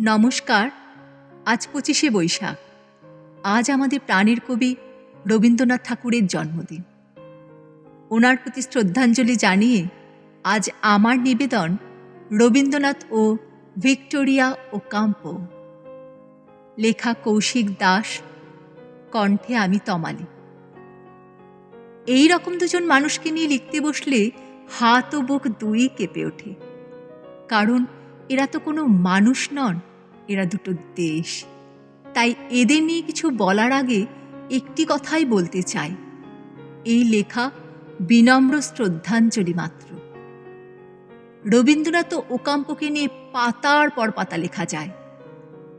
নমস্কার, আজ পঁচিশে বৈশাখ। আজ আমাদের প্রাণের কবি রবীন্দ্রনাথ ঠাকুরের জন্মদিন। ওনার প্রতি শ্রদ্ধাঞ্জলি জানিয়ে আজ আমার নিবেদন রবীন্দ্রনাথ ও ভিক্টোরিয়া ও কাম্পো লেখা কৌশিক দাস, কণ্ঠে আমি তমালি। এই রকম দুজন মানুষকে নিয়ে লিখতে বসলে হাত ও বুক দুই কেঁপে ওঠে। কারণ এরা তো কোনো মানুষ নন এরা দুটো দেশ। তাই এদের নিয়ে কিছু বলার আগে একটি কথাই বলতে চাই। এই লেখা বিনম্র শ্রদ্ধাঞ্জলি মাত্র। রবীন্দ্রনাথ ওকাম্পকে নিয়ে পাতার পর পাতা লেখা যায়।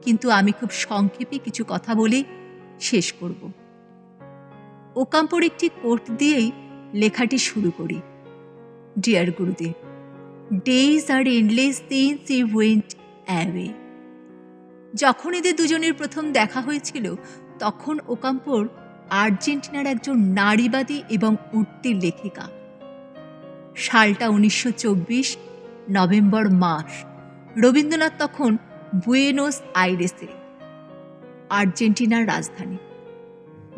কিন্তু আমি খুব সংক্ষেপে কিছু কথা বলে শেষ করব। ওকাম্পর একটি কোট দিয়েই লেখাটি শুরু করি। Dear Gurudev days are endless since he went away যখন এদের দুজনের প্রথম দেখা হয়েছিল, তখন ওকাম্পোর আর্জেন্টিনার একজন নারীবাদী এবং উঠতির লেখিকা। সালটা উনিশশো চব্বিশ, নভেম্বর মাস। রবীন্দ্রনাথ তখন বুয়েনোস আইরেসে, আর্জেন্টিনার রাজধানী।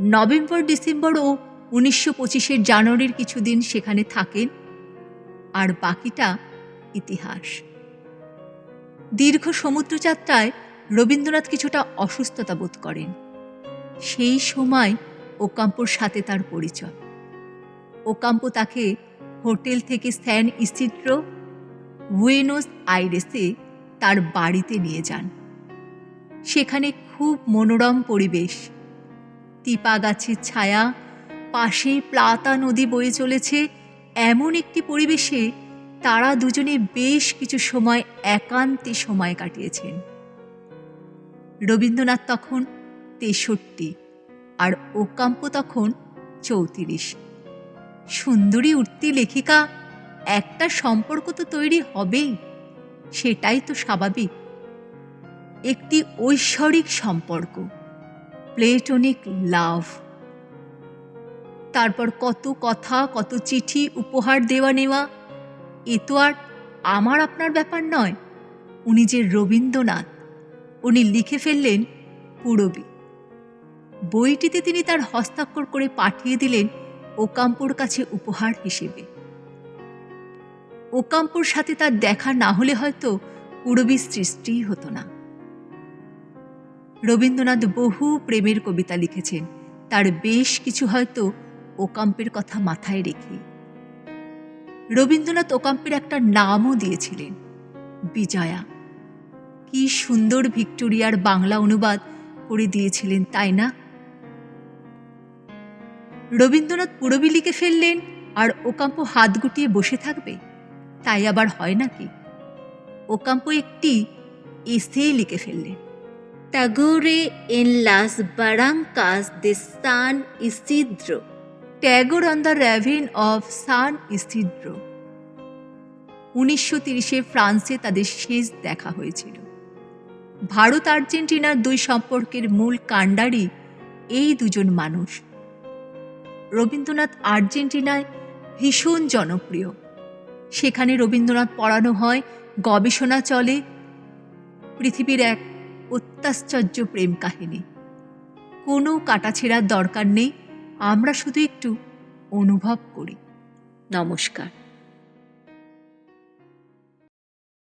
নভেম্বর, ডিসেম্বর ও উনিশশো পঁচিশের জানুয়ারির কিছুদিন সেখানে থাকেন, আর বাকিটা ইতিহাস। দীর্ঘ সমুদ্রযাত্রায় রবীন্দ্রনাথ কিছুটা অসুস্থতা বোধ করেন। সেই সময় ওকাম্পোর সাথে তার পরিচয়। ওকাম্পো তাকে হোটেল থেকে স্যান ইসিড্রো বুয়েনোস আইরেসে তার বাড়িতে নিয়ে যান। সেখানে খুব মনোরম পরিবেশ। তিপা গাছের ছায়া, পাশেই প্লাতা নদী বয়ে চলেছে। এমন একটি পরিবেশে তারা দুজনে বেশ কিছু সময় একান্তে সময় কাটিয়েছেন। রবীন্দ্রনাথ তখন তেষট্টি আর ওকাম্প তখন চৌত্রিশ। সুন্দরী উঠতি লেখিকা, একটা সম্পর্ক তো তৈরি হবেই, সেটাই তো স্বাভাবিক। একটি ঐশ্বরিক সম্পর্ক, প্লেটনিক লাভ। তারপর কত কথা, কত চিঠি, উপহার দেওয়া নেওয়া, এ তো আর আমার আপনার ব্যাপার নয়, উনি যে রবীন্দ্রনাথ। উনি লিখে ফেললেন পুরবী। বইটিতে তিনি তার হস্তাক্ষর করে পাঠিয়ে দিলেন ওকাম্পুর কাছে উপহার হিসেবে। ওকাম্পুর সাথে তার দেখা না হলে হয়তো পুরবীর সৃষ্টি হতো না। রবীন্দ্রনাথ বহু প্রেমের কবিতা লিখেছেন। তার বেশ কিছু হয়তো ওকাম্পের কথা মাথায় রেখে। রবীন্দ্রনাথ ওকাম্পের একটা নামও দিয়েছিলেন, বিজয়া। কি সুন্দর ভিক্টোরিয়ার বাংলা অনুবাদ করে দিয়েছিলেন তাই না? রবীন্দ্রনাথ পুরবি লিখে ফেললেন আর ওকাম্প হাত গুটিয়ে বসে থাকবে তাই আবার হয় নাকি? ওকাম্প একটি এসে লিখে ফেললেন। Tagore en las barrancas de San Isidro. Tagore on the raven of San Isidro উনিশশো তিরিশে ফ্রান্সে তাদের শেষ দেখা হয়েছিল। ভারত আর্জেন্টিনার দুই সম্পর্কের মূল কাণ্ডারি এই দুজন মানুষ। রবীন্দ্রনাথ আর্জেন্টিনায় ভীষণ জনপ্রিয়। সেখানে রবীন্দ্রনাথ পড়ানো হয়, গবেষণা চলে, পৃথিবীর এক অত্যাশ্চর্য প্রেম কাহিনী। কোনো কাটাছেড়ার দরকার নেই, আমরা শুধু একটু অনুভব করি। নমস্কার।